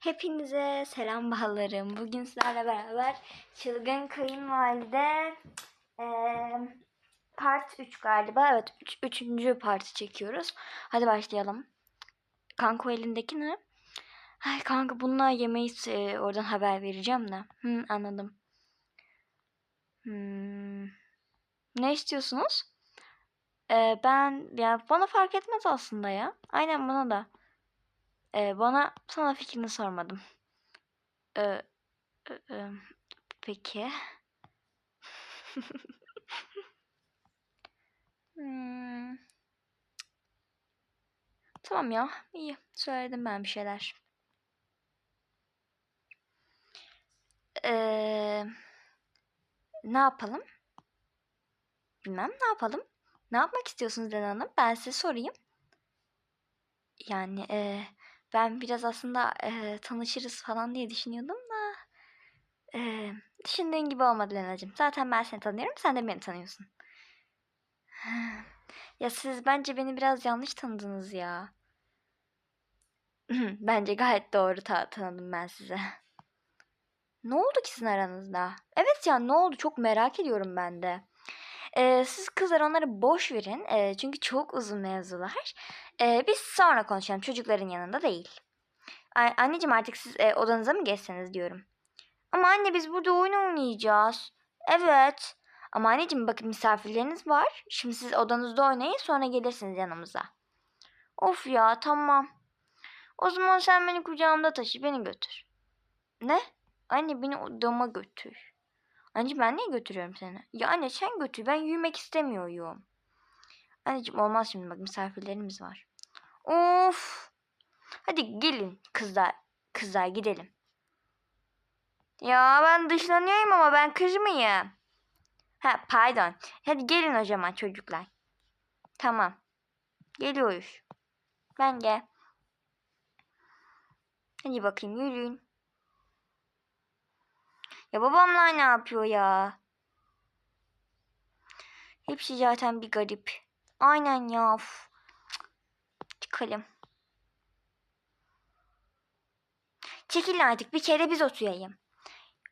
Hepinize selam ballarım. Bugün sizlerle beraber Çılgın Kayınvalide eee part 3 galiba. Evet 3. Üç, parti çekiyoruz. Hadi başlayalım. Kanka elindeki ne? Ay kanka bununla yemeği e, oradan haber vereceğim de. Hı, anladım. Hmm. Ne istiyorsunuz? Ee, ben ya bana fark etmez aslında ya. Aynen bana da. Ee, bana sana fikrini sormadım. Ee, e, e, peki. Hmm. Tamam ya. iyi. Söyledim ben bir şeyler. Ee, ne yapalım? Bilmem ne yapalım. Ne yapmak istiyorsunuz Dena Hanım? Ben size sorayım. Yani e, ben biraz aslında e, tanışırız falan diye düşünüyordum da e, düşündüğün gibi olmadı Lena'cığım. Zaten ben seni tanıyorum, sen de beni tanıyorsun. Ya siz bence beni biraz yanlış tanıdınız ya. Bence gayet doğru ta- tanıdım ben size. Ne oldu ki sizin aranızda? Evet ya ne oldu çok merak ediyorum ben de. Ee, siz kızlar onları boş verin. Ee, çünkü çok uzun mevzular. Ee, biz sonra konuşalım. Çocukların yanında değil. A- anneciğim artık siz e, odanıza mı geçseniz diyorum. Ama anne biz burada oyun oynayacağız. Evet. Ama anneciğim bakın misafirleriniz var. Şimdi siz odanızda oynayın sonra gelirsiniz yanımıza. Of ya tamam. O zaman sen beni kucağımda taşı beni götür. Ne? Anne beni odama götür. Anneciğim ben niye götürüyorum seni? Ya anne sen götür ben yürümek istemiyorum. Anneciğim olmaz şimdi bak misafirlerimiz var. Of. Hadi gelin kızlar. Kızlar gidelim. Ya ben dışlanıyorum ama ben kız mıyım? Ha pardon. Hadi gelin o zaman çocuklar. Tamam. Geliyoruz. Ben de. Hadi bakayım yürüyün. Ya babamlar ne yapıyor ya? Hepsi zaten bir garip. Aynen ya. Uf. Çıkalım. Çekilin artık bir kere biz oturayım.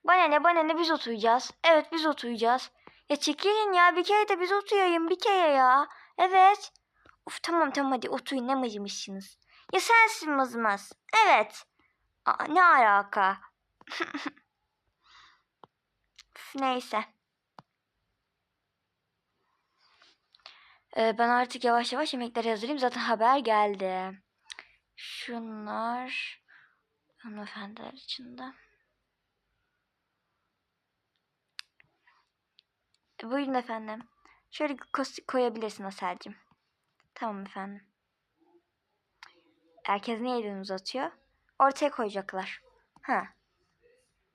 Bana ne bana ne biz oturacağız. Evet biz oturacağız. Ya çekilin ya bir kere de biz oturayım bir kere ya. Evet. Of tamam tamam hadi oturun ne mıcımışsınız. Ya sensin mızmaz. Evet. Aa, ne alaka? Neyse. Ee, ben artık yavaş yavaş yemekleri hazırlayayım. Zaten haber geldi. Şunlar hanımefendiler için de. E, Buyurun efendim. Şöyle koyabilirsin Aselcim. Tamam efendim. Herkes niye elini uzatıyor? Ortaya koyacaklar. Ha.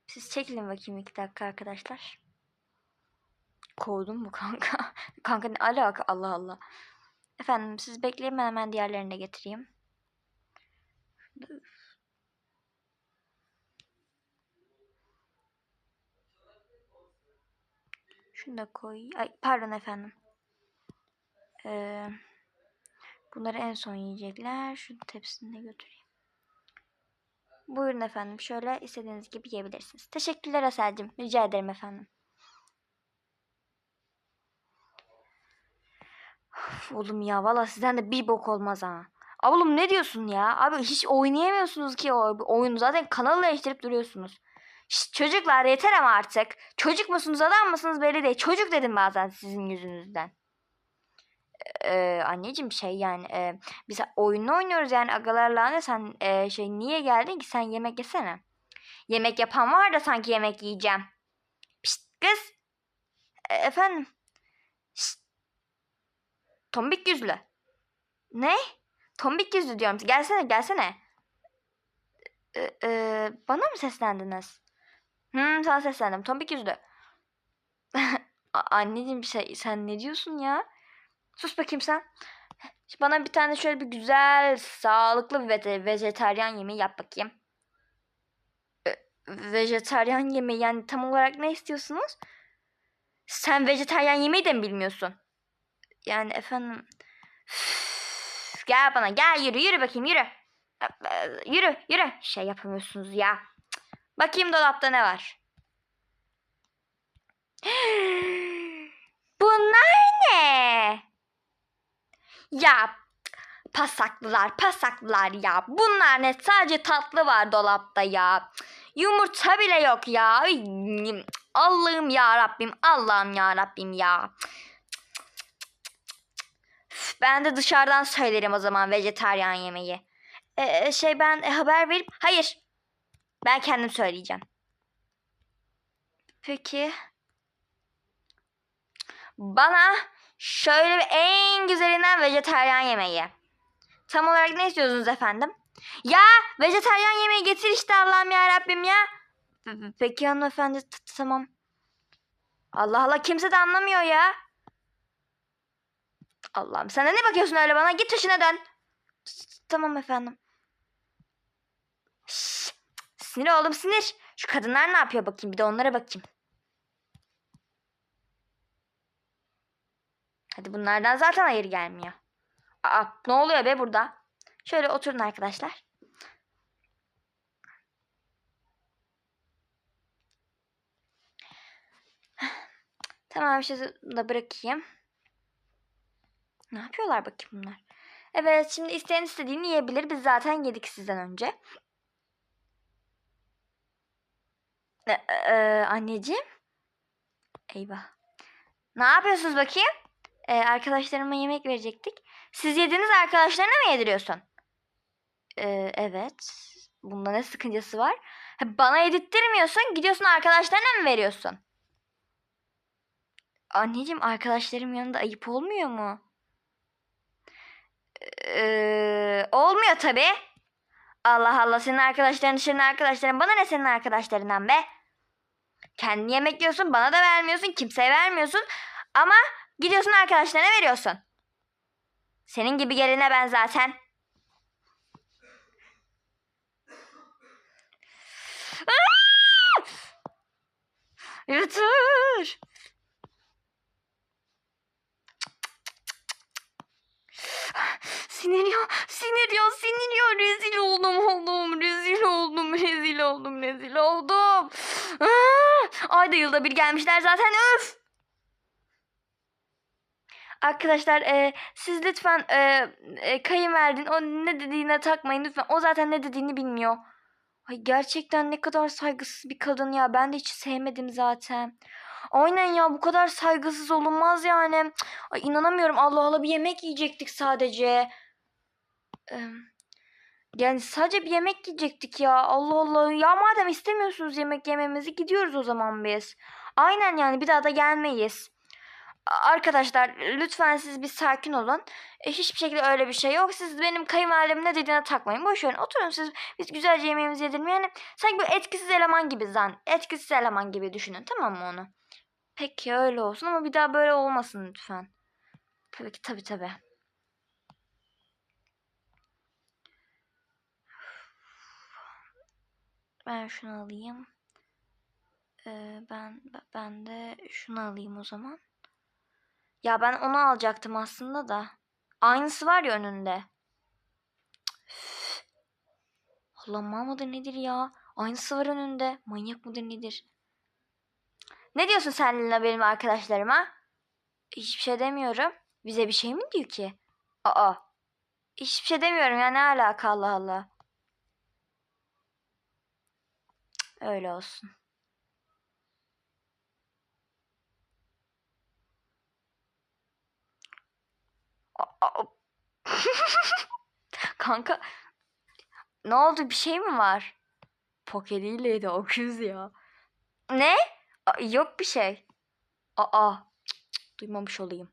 Siz çekilin bakayım iki dakika arkadaşlar. Kovdun mu kanka? kanka ne alaka Allah Allah. Efendim siz bekleyin ben hemen diğerlerini de getireyim. Şunu da koy. Ay pardon efendim. Ee, bunları en son yiyecekler. Şu tepsini de götüreyim. Buyurun efendim. Şöyle istediğiniz gibi yiyebilirsiniz. Teşekkürler Aselcim. Rica ederim efendim. Of, oğlum ya valla sizden de bir bok olmaz ha. Oğlum ne diyorsun ya? Abi hiç oynayamıyorsunuz ki o oyunu. Zaten kanalı değiştirip duruyorsunuz. Şşt, çocuklar yeter ama artık. Çocuk musunuz adam mısınız belli değil. Çocuk dedim bazen sizin yüzünüzden. Ee, anneciğim şey yani e, biz oyunu oynuyoruz yani agalarla anne sen e, şey niye geldin ki sen yemek yesene. Yemek yapan var da sanki yemek yiyeceğim. Pişt kız. E, efendim. Tombik yüzlü. Ne? Tombik yüzlü diyorum. Gelsene gelsene. E, e, bana mı seslendiniz? Hmm, sana seslendim. Tombik yüzlü. Anneciğim şey, sen ne diyorsun ya? Sus bakayım sen. Bana bir tane şöyle bir güzel, sağlıklı bir vejetaryen yemeği yap bakayım. E, vejetaryen yemeği yani tam olarak ne istiyorsunuz? Sen vejetaryen yemeği de mi bilmiyorsun? Yani efendim... Üf, gel bana gel yürü yürü bakayım yürü. Ee, Yürü yürü. Şey yapamıyorsunuz ya. Bakayım dolapta ne var. Bunlar ne? Ya pasaklılar pasaklılar ya. Bunlar ne? Sadece tatlı var dolapta ya. Yumurta bile yok ya. Allah'ım ya Rabbim. Allah'ım ya Rabbim ya. Ben de dışarıdan söylerim o zaman vejetaryen yemeği. Ee, şey ben e, haber verip hayır. Ben kendim söyleyeceğim. Peki. Bana şöyle bir en güzelinden vejetaryen yemeği. Tam olarak ne istiyorsunuz efendim? Ya vejetaryen yemeği getir işte Allah'ım ya Rabbim ya. Peki hanımefendi tamam. Allah Allah kimse de anlamıyor ya. Allah'ım sen ne bakıyorsun öyle bana? Git işine dön. Tamam efendim. Sinir oldum sinir. Şu kadınlar ne yapıyor bakayım bir de onlara bakayım. Hadi bunlardan zaten hayır gelmiyor. Aa ne oluyor be burada? Şöyle oturun arkadaşlar. Tamam şu da bırakayım. Ne yapıyorlar bakayım bunlar? Evet şimdi isteyen istediğini yiyebilir. Biz zaten yedik sizden önce. Ee, e, anneciğim. Eyvah. Ne yapıyorsunuz bakayım? Ee, arkadaşlarıma yemek verecektik. Siz yediniz arkadaşlarına mı yediriyorsun? Ee, evet. Bunda ne sıkıncası var? Bana yedirttirmiyorsun. Gidiyorsun arkadaşlarına mı veriyorsun? Anneciğim arkadaşlarım yanında ayıp olmuyor mu? Ee, olmuyor tabii. Allah Allah senin arkadaşların senin arkadaşların bana ne senin arkadaşlarından be? Kendin yemek yiyorsun bana da vermiyorsun kimseye vermiyorsun ama gidiyorsun arkadaşlarına veriyorsun. Senin gibi geline ben zaten. Yeter. Sinir ya, sinir ya, sinir ya. Rezil oldum, oldum, rezil oldum, rezil oldum, rezil oldum. Aa, ayda yılda bir gelmişler zaten, öf. Arkadaşlar e, siz lütfen e, e, kayınvalidin o ne dediğine takmayın lütfen. O zaten ne dediğini bilmiyor. Ay gerçekten ne kadar saygısız bir kadın ya. Ben de hiç sevmedim zaten. Aynen ya bu kadar saygısız olunmaz yani. Ay inanamıyorum. Allah Allah bir yemek yiyecektik sadece. Ee, yani sadece bir yemek yiyecektik ya. Allah Allah. Ya madem istemiyorsunuz yemek yememizi gidiyoruz o zaman biz. Aynen yani bir daha da gelmeyiz. Arkadaşlar lütfen siz bir sakin olun. E, hiçbir şekilde öyle bir şey yok. Siz benim kayınvalidemin ne dediğine takmayın. Boş verin. Oturun siz. Biz güzelce yemeğimizi yedirme. Yani sanki böyle etkisiz eleman gibi zan. Etkisiz eleman gibi düşünün. Tamam mı onu? Peki öyle olsun ama bir daha böyle olmasın lütfen. Tabii ki tabii tabii. Ben şunu alayım. Ee, ben ben de şunu alayım o zaman. Ya ben onu alacaktım aslında da. Aynısı var ya önünde. Üf. Allah mal mıdır nedir ya? Aynısı var önünde. Manyak mıdır nedir? Ne diyorsun sen Lina benim arkadaşlarıma? Hiçbir şey demiyorum. Bize bir şey mi diyor ki? Aa. Hiçbir şey demiyorum ya ne alaka Allah Allah. Öyle olsun. Kanka ne oldu bir şey mi var? Pokeriyleydi o kız ya. Ne? Yok bir şey. Aa. Duymamış olayım.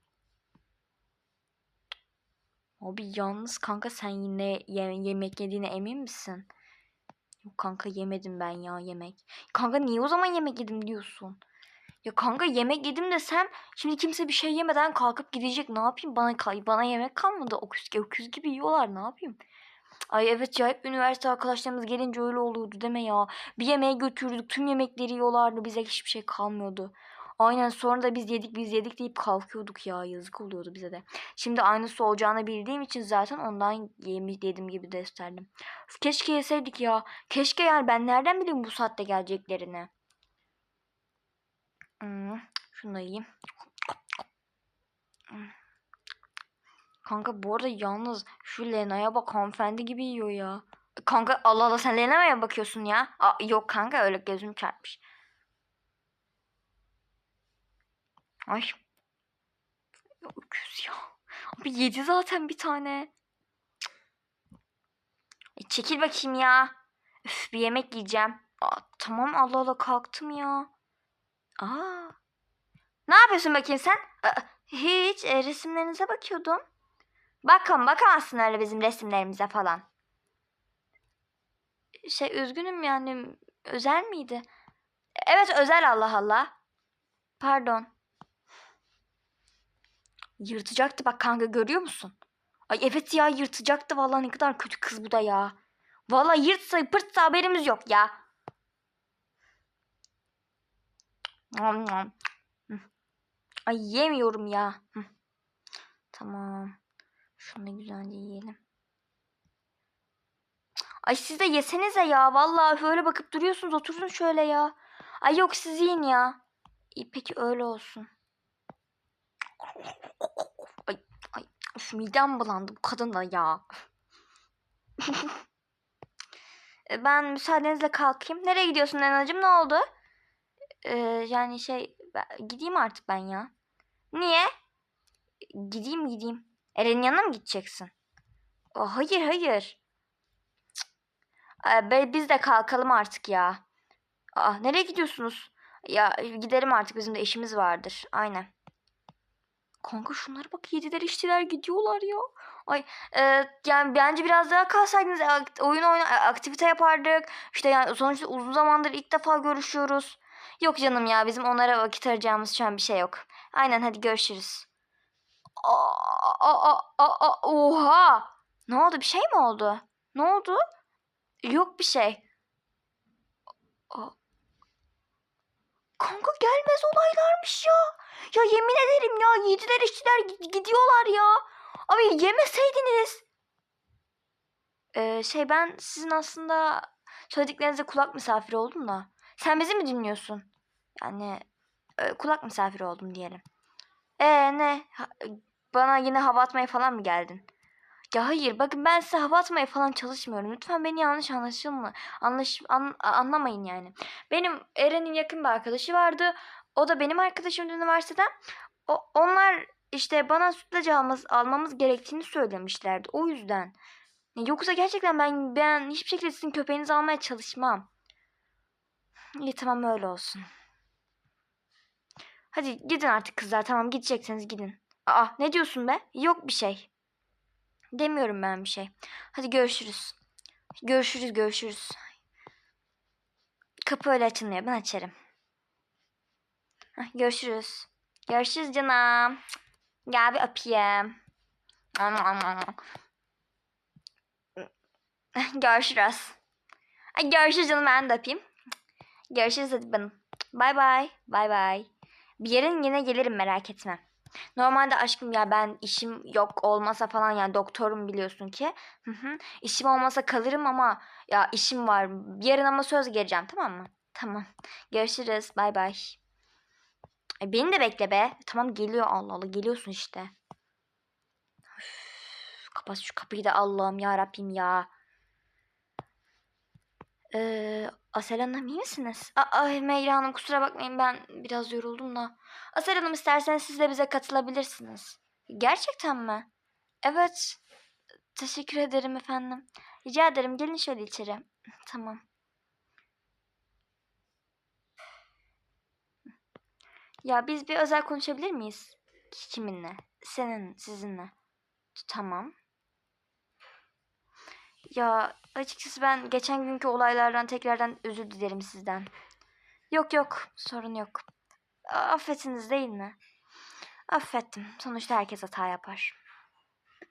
Abi yalnız kanka sen yine ye- yemek yediğine emin misin? Yok kanka yemedim ben ya yemek. Kanka niye o zaman yemek yedim diyorsun? Ya kanka yemek yedim desem şimdi kimse bir şey yemeden kalkıp gidecek. Ne yapayım? Bana bana yemek kalmadı. Öküz, öküz gibi yiyorlar. Ne yapayım? Ay evet ya hep üniversite arkadaşlarımız gelince öyle oluyordu deme ya. Bir yemeğe götürdük tüm yemekleri yiyorlardı bize hiçbir şey kalmıyordu. Aynen sonra da biz yedik biz yedik deyip kalkıyorduk ya yazık oluyordu bize de. Şimdi aynısı olacağını bildiğim için zaten ondan yemiş yedim gibi gösterdim. Keşke yeseydik ya. Keşke yani ben nereden bileyim bu saatte geleceklerini. Hmm, şunu da yiyeyim. Hmm. Kanka bu arada yalnız şu Lena'ya bak hanımefendi gibi yiyor ya. Kanka Allah Allah sen Lena'ya bakıyorsun ya? Aa, yok kanka öyle gözüm çarpmış. Ay. Öküz ya. Abi yedi zaten bir tane. E, çekil bakayım ya. Üf, bir yemek yiyeceğim. Aa, tamam Allah Allah kalktım ya. Aa. Ne yapıyorsun bakayım sen? Aa, hiç e, resimlerinize bakıyordum. Bakın bakamazsın öyle bizim resimlerimize falan. Şey üzgünüm yani özel miydi? Evet özel Allah Allah. Pardon. Yırtacaktı bak kanka görüyor musun? Ay evet ya yırtacaktı vallahi ne kadar kötü kız bu da ya. Vallahi yırtsa pırtsa haberimiz yok ya. Ay yemiyorum ya. Tamam. Şunu güzelce yiyelim. Ay siz de yesenize ya. Vallahi öyle bakıp duruyorsunuz. Oturun şöyle ya. Ay yok siz yiyin ya. İyi peki öyle olsun. Ay, ay of, midem bulandı bu kadın da ya. E, ben müsaadenizle kalkayım. Nereye gidiyorsun Lena'cığım? Ne oldu? Ee, yani şey gideyim artık ben ya. Niye? Gideyim gideyim. Eren'in yanına mı gideceksin? Aa, hayır hayır. Ee, biz de kalkalım artık ya. Aa, nereye gidiyorsunuz? Ya gidelim artık bizim de işimiz vardır. Aynen. Kanka şunlara bak yediler içtiler gidiyorlar ya. Ay e, yani bence biraz daha kalsaydınız oyun oyna aktivite yapardık. İşte yani sonuçta uzun zamandır ilk defa görüşüyoruz. Yok canım ya bizim onlara vakit harcayacağımız şu an bir şey yok. Aynen hadi görüşürüz. Aa, aa, aa, oha! Ne oldu bir şey mi oldu? Ne oldu? Yok bir şey. Kanka gelmez olaylarmış ya. Ya yemin ederim ya yediler içtiler gi- gidiyorlar ya. Abi yemeseydiniz. Ee, şey ben sizin aslında söylediklerinize kulak misafiri oldum da. Sen bizi mi dinliyorsun? Yani e, kulak misafiri oldum diyelim. Ee ne? Ha- bana yine hava atmaya falan mı geldin? Ya hayır bakın ben size hava atmaya falan çalışmıyorum. Lütfen beni yanlış anlaşılma. Anlaş, an- anlamayın yani. Benim Eren'in yakın bir arkadaşı vardı. O da benim arkadaşımdı üniversiteden. O, onlar işte bana sütlacı almamız, almamız gerektiğini söylemişlerdi. O yüzden. Yoksa gerçekten ben ben hiçbir şekilde sizin köpeğinizi almaya çalışmam. İyi tamam öyle olsun. Hadi gidin artık kızlar. Tamam gidecekseniz gidin. Aa ne diyorsun be? Yok bir şey. Demiyorum ben bir şey. Hadi görüşürüz. Görüşürüz görüşürüz. Kapı öyle açılmıyor. Ben açarım. Hah, görüşürüz. Görüşürüz canım. Gel bir öpeyim. Görüşürüz. Ay, görüşürüz canım ben de öpeyim. Görüşürüz hadi benim. Bay bay. Bay bay. Bir yerin yine gelirim merak etme. Normalde aşkım ya ben işim yok olmasa falan yani doktorum biliyorsun ki. Hı hı. İşim olmasa kalırım ama ya işim var. Yarın ama söz geleceğim tamam mı? Tamam. Görüşürüz. Bay bay. E, beni de bekle be. Tamam geliyor Allah Allah geliyorsun işte. Üf, kapat şu kapıyı da Allah'ım ya Rabbim ya. Ee, Asel Hanım iyi misiniz? Ay Meyra Hanım kusura bakmayın ben biraz yoruldum da. Asel Hanım isterseniz siz de bize katılabilirsiniz. Gerçekten mi? Evet. Teşekkür ederim efendim. Rica ederim gelin şöyle içeri. Tamam. Ya biz bir özel konuşabilir miyiz? Kiminle? Senin, sizinle. Tamam. Ya açıkçası ben geçen günkü olaylardan tekrardan özür dilerim sizden. Yok yok sorun yok. Affetsiniz değil mi? Affettim. Sonuçta herkes hata yapar.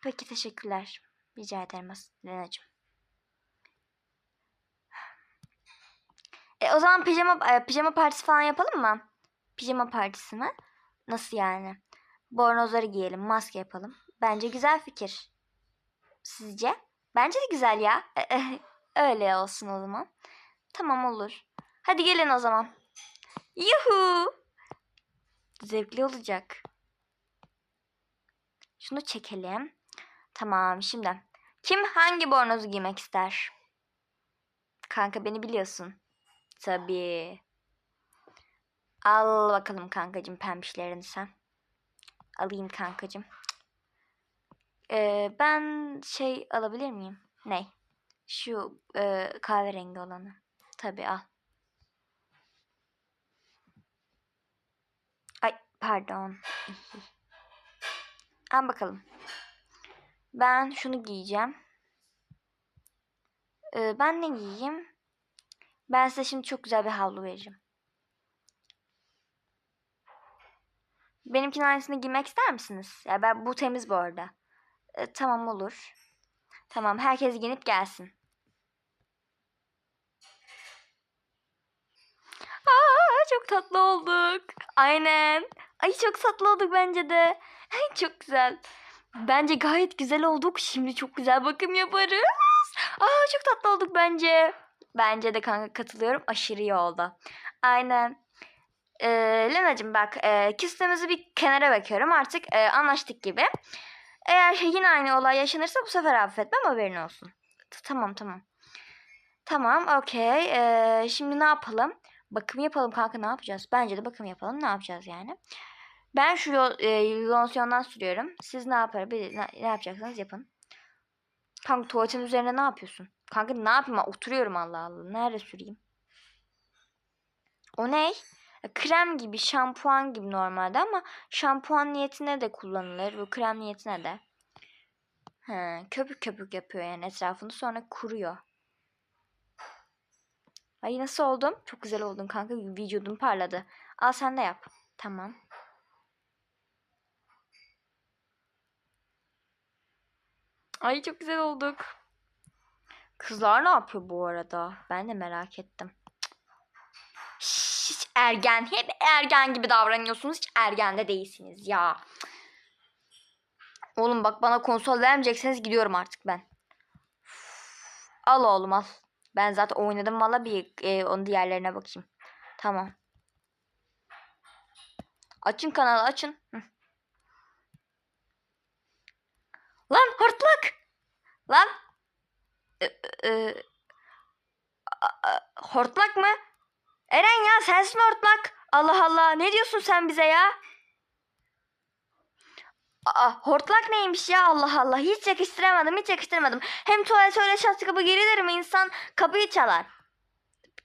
Peki teşekkürler. Rica ederim Lena'cığım. E, o zaman pijama, e, pijama partisi falan yapalım mı? Pijama partisi mi? Nasıl yani? Bornozları giyelim, maske yapalım. Bence güzel fikir. Sizce? Bence de güzel ya. Öyle olsun o zaman. Tamam olur. Hadi gelin o zaman. Yuhu! Zevkli olacak. Şunu çekelim. Tamam şimdi. Kim hangi bornozu giymek ister? Kanka beni biliyorsun. Tabii. Al bakalım kankacığım pembişlerini sen. Alayım kankacığım. Ee, ben şey alabilir miyim? Ne? Şu e, kahverengi olanı. Tabii al. Ay pardon. Al bakalım. Ben şunu giyeceğim. Ee, ben ne giyeyim? Ben size şimdi çok güzel bir havlu vereceğim. Benimkinin aynısını giymek ister misiniz? Ya ben bu temiz bu arada. Ee, tamam olur. Tamam herkes giyinip gelsin. Aa, çok tatlı olduk. Aynen. Ay çok tatlı olduk bence de. Ay çok güzel. Bence gayet güzel olduk. Şimdi çok güzel bakım yaparız. Aa çok tatlı olduk bence. Bence de kanka katılıyorum. Aşırı iyi oldu. Aynen. Ee, Lena'cığım bak e, küstüğümüzü bir kenara bakıyorum. Artık e, anlaştık gibi. Eğer yine aynı olay yaşanırsa bu sefer affetmem haberin olsun. Tamam tamam. Tamam okey. Ee, şimdi ne yapalım? Bakım yapalım kanka ne yapacağız? Bence de bakım yapalım. Ne yapacağız yani? Ben şu yo- e, losyondan sürüyorum. Siz ne yapar? Bir, ne, ne yapacaksınız yapın. Kanka tuvaletin üzerine ne yapıyorsun? Kanka ne yapayım? Oturuyorum Allah Allah. Nerede süreyim? O ne? Krem gibi, şampuan gibi normalde ama şampuan niyetine de kullanılır. Bu krem niyetine de. He, köpük köpük yapıyor yani etrafını sonra kuruyor. Ay nasıl oldum? Çok güzel oldun kanka. Vücudun parladı. Al sen de yap. Tamam. Ay çok güzel olduk. Kızlar ne yapıyor bu arada? Ben de merak ettim. Şşş, ergen. Hep ergen gibi davranıyorsunuz. Hiç ergen de değilsiniz ya. Oğlum bak bana konsol vermeyecekseniz gidiyorum artık ben. Al oğlum al. Ben zaten oynadım valla bir e, onun diğerlerine bakayım. Tamam. Açın kanalı açın. Hı. Lan hortlak. Lan. Ee, e, hortlak mı? Eren ya sensin hortlak. Allah Allah ne diyorsun sen bize ya? Aa, hortlak neymiş ya Allah Allah. Hiç yakıştıramadım hiç yakıştıramadım. Hem tuvalet öyle çat kapı girilir mi insan kapıyı çalar.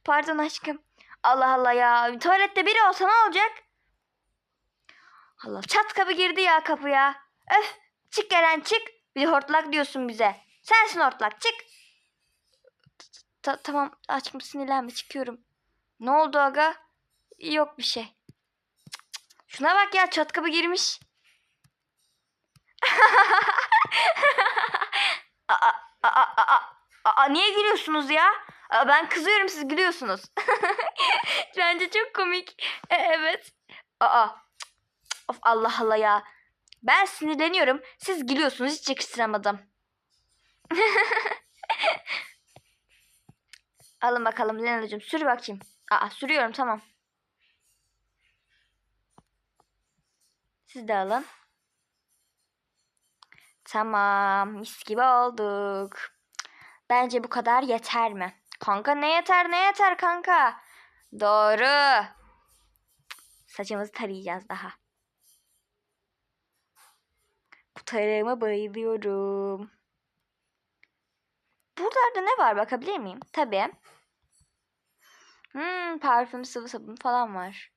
Pardon aşkım. Allah Allah ya. Tuvalette biri olsa ne olacak? Allah çat kapı girdi ya kapıya. Öf çık Eren çık. Bir de hortlak diyorsun bize. Sensin hortlak çık. Ta- tamam açma sinirlenme çıkıyorum. Ne oldu aga? Yok bir şey. Şuna bak ya çat kapı girmiş. aa, aa, aa, aa, niye gülüyorsunuz ya? Aa, ben kızıyorum siz gülüyorsunuz. Bence çok komik. E, evet. Aa. Of Allah Allah ya. Ben sinirleniyorum. Siz gülüyorsunuz. Hiç yakıştıramadım. Alın bakalım Lena'cığım. Sür bakayım. Aa sürüyorum tamam. Siz de alın. Tamam. Mis gibi olduk. Bence bu kadar yeter mi? Kanka ne yeter ne yeter kanka? Doğru. Saçımızı tarayacağız daha. Bu tarağıma bayılıyorum. Buralarda ne var bakabilir miyim? Tabii. Hmm, parfüm, sıvı sabun falan var.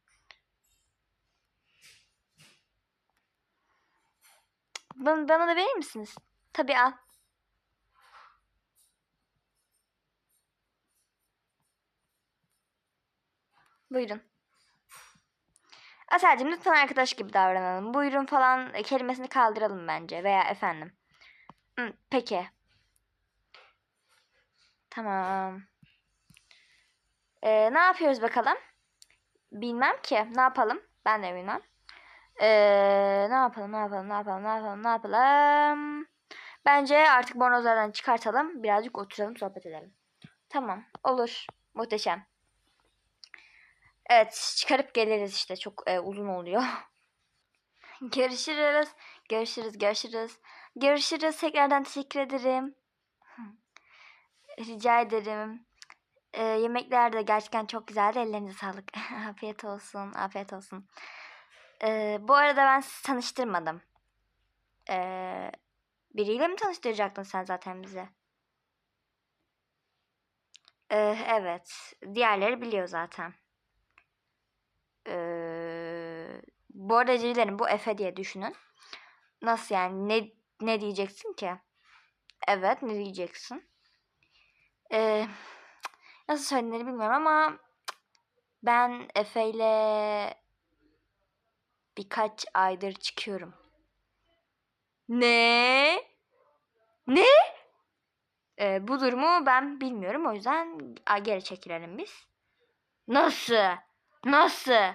Bana, bana da verir misiniz? Tabii al. Buyurun. Aselcim lütfen arkadaş gibi davranalım. Buyurun falan e, kelimesini kaldıralım bence. Veya efendim. Peki. Tamam. Ee, ne yapıyoruz bakalım? Bilmem ki. Ne yapalım? Ben de bilmem. Ee, ne yapalım, ne yapalım, ne yapalım, ne yapalım, ne yapalım? Bence artık bornozlardan çıkartalım. Birazcık oturalım, sohbet edelim. Tamam, olur. Muhteşem. Evet, çıkarıp geliriz işte. Çok e, uzun oluyor. görüşürüz. Görüşürüz, görüşürüz. Görüşürüz. Tekrardan teşekkür ederim. Rica ederim. Ee, yemekler de gerçekten çok güzeldi. Ellerinize sağlık. afiyet olsun. Afiyet olsun. Ee, bu arada ben sizi tanıştırmadım. Ee, biriyle mi tanıştıracaktın sen zaten bize? Ee, evet. Diğerleri biliyor zaten. Ee, bu arada dilerim. Bu Efe diye düşünün. Nasıl yani? Ne, ne diyeceksin ki? Evet. Ne diyeceksin? Ee, nasıl söylenir bilmiyorum ama ben Efe ile birkaç aydır çıkıyorum. Ne? Ne? Ee, bu durumu ben bilmiyorum o yüzden geri çekilelim biz. Nasıl? Nasıl?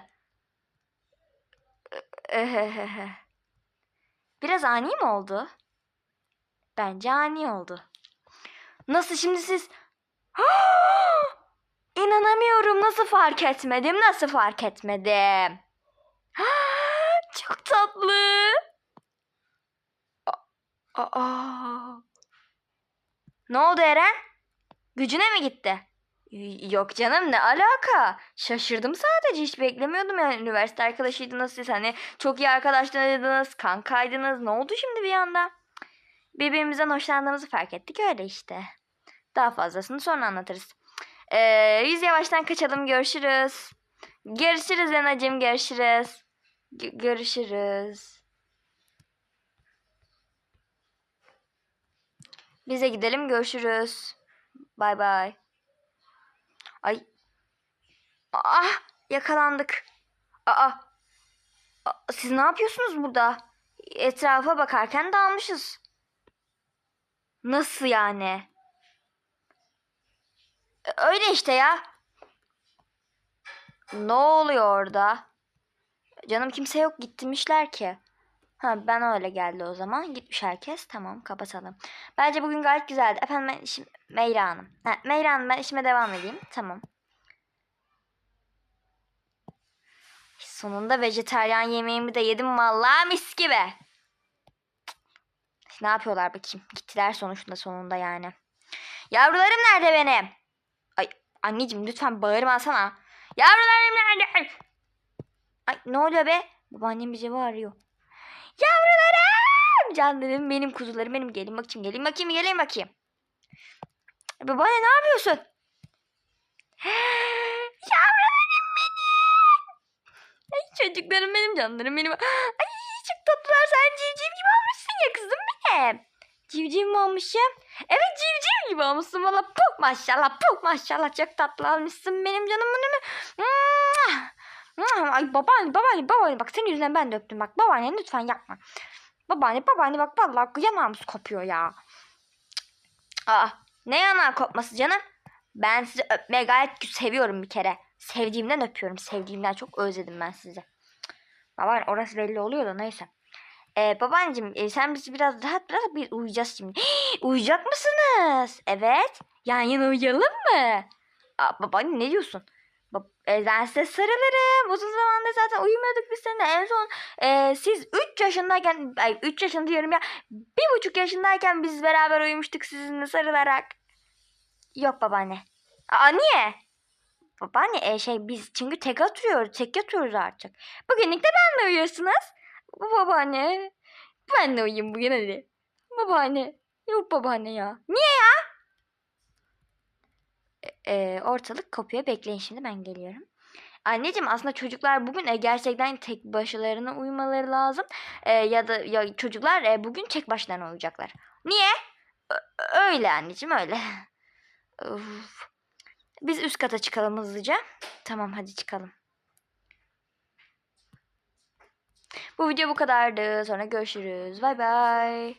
Ehehehe. Biraz ani mi oldu? Bence ani oldu. Nasıl şimdi siz? İnanamıyorum. Nasıl fark etmedim? Nasıl fark etmedim? Çok tatlı. Aa. Ne oldu Eren? Gücüne mi gitti? Yok canım ne alaka? Şaşırdım sadece hiç beklemiyordum yani üniversite arkadaşıydınız siz hani çok iyi arkadaşlarıydınız, kankaydınız. Ne oldu şimdi bir anda? Birbirimizden hoşlandığımızı fark ettik öyle işte. Daha fazlasını sonra anlatırız. Ee, biz yavaştan kaçalım görüşürüz. Görüşürüz Lenacığım görüşürüz. Gö- görüşürüz. Bize gidelim görüşürüz. Bay bay. Ay. Ah yakalandık. Aa. Aa, Siz ne yapıyorsunuz burada? Etrafa bakarken dalmışız. Nasıl yani? Öyle işte ya. Ne oluyor orada? Canım kimse yok gitmişler ki. Ha ben öyle geldi o zaman. Gitmiş herkes. Tamam kapatalım. Bence bugün gayet güzeldi. Efendim ben işim Meyra Hanım. Ha, Meyra Hanım ben işime devam edeyim. Tamam. Sonunda vejetaryen yemeğimi de yedim vallahi mis gibi. Ne yapıyorlar bakayım? Gittiler sonuçta sonunda yani. Yavrularım nerede benim? Anneciğim lütfen bağırmasana. Yavrularım nerede? Ay ne oluyor be? Babaannem bizi arıyor. Yavrularım! Canlarım benim kuzularım benim. Gelin bakayım gelin bakayım gelin bakayım. Babaanne ne yapıyorsun? Yavrularım benim. Ay çocuklarım benim canlarım benim. Ay çok tatlılar sen civciv gibi olmuşsun ya kızım benim. Civciv mi olmuşum? Evet civciv gibi olmuşsun valla puk maşallah puk maşallah çok tatlı olmuşsun benim canım benim. Mua! Ay babaanne babaanne babaanne bak senin yüzünden ben de öptüm bak babaanne lütfen yapma. Babaanne babaanne bak vallahi yanağımız kopuyor ya. Aa ne yanağı kopması canım? Ben sizi öpmeye gayet seviyorum bir kere. Sevdiğimden öpüyorum. Sevdiğimden çok özledim ben sizi. Babaanne orası belli oluyor da neyse. Ee, babaanneciğim e, sen bizi biraz rahat bırak biz uyuyacağız şimdi. Uyuyacak mısınız? Evet. Yan yana uyuyalım mı? Aa, babaanne ne diyorsun? Bab e, ben size sarılırım. Uzun zamandır zaten uyumuyorduk biz seninle. En son e, siz 3 yaşındayken, ay 3 yaşında diyorum ya. Bir buçuk yaşındayken biz beraber uyumuştuk sizinle sarılarak. Yok babaanne. Aa niye? Babaanne e, şey biz çünkü tek atıyoruz, tek yatıyoruz artık. Bugünlük de benle uyuyorsunuz. Babaanne. Ben de uyuyayım bugün hadi. Babaanne. Yok babaanne ya. Niye ya? E, e, ortalık kopuyor. Bekleyin şimdi ben geliyorum. Anneciğim aslında çocuklar bugün e, gerçekten tek başlarına uyumaları lazım. E, ya da ya çocuklar e, bugün tek başlarına uyuyacaklar. Niye? Ö- öyle anneciğim öyle. Uf. Biz üst kata çıkalım hızlıca. Tamam hadi çıkalım. Bu video bu kadardı. Sonra görüşürüz. Bay bay.